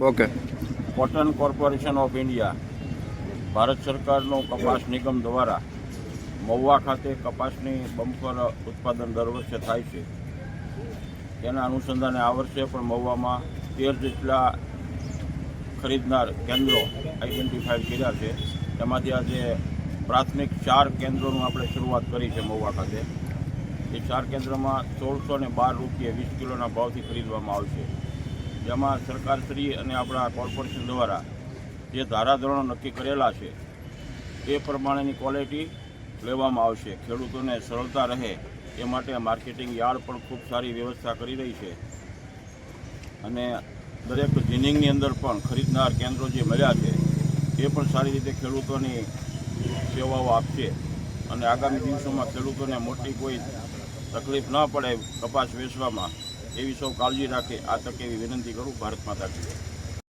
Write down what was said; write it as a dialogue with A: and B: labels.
A: Okay.
B: Cotton corporation of India, Bharat સરકારનો કપાસ નિગમ દ્વારા મહુવા ખાતે કપાસની બમ્પર ઉત્પાદન દર વર્ષે થાય છે. તેના અનુસંધાને આ વર્ષે પણ મહુવામાં તેર જેટલા ખરીદનાર કેન્દ્રો આઈડેન્ટિફાઈડ કર્યા છે. તેમાંથી આજે પ્રાથમિક ચાર કેન્દ્રોનું આપણે શરૂઆત કરી છે મહુવા ખાતે. એ ચાર કેન્દ્રમાં સોળસો ને બાર રૂપિયા વીસ કિલોના ભાવથી ખરીદવામાં આવશે. જેમાં સરકારશ્રી અને આપણા કોર્પોરેશન દ્વારા જે ધારાધોરણો નક્કી કરેલા છે, એ પ્રમાણેની ક્વોલિટી લેવામાં આવશે. ખેડૂતોને સરળતા રહે એ માટે માર્કેટિંગ યાર્ડ પણ ખૂબ સારી વ્યવસ્થા કરી રહી છે. અને દરેક જિનિંગની અંદર પણ ખરીદનાર કેન્દ્રો જે મળ્યા છે, એ પણ સારી રીતે ખેડૂતોની સેવાઓ આપશે. અને આગામી દિવસોમાં ખેડૂતોને મોટી કોઈ તકલીફ ન પડે કપાસ વેચવામાં. એવી સૌ કાળજી રાખે આ તકે એવી વિનંતી કરું ભારત માતા.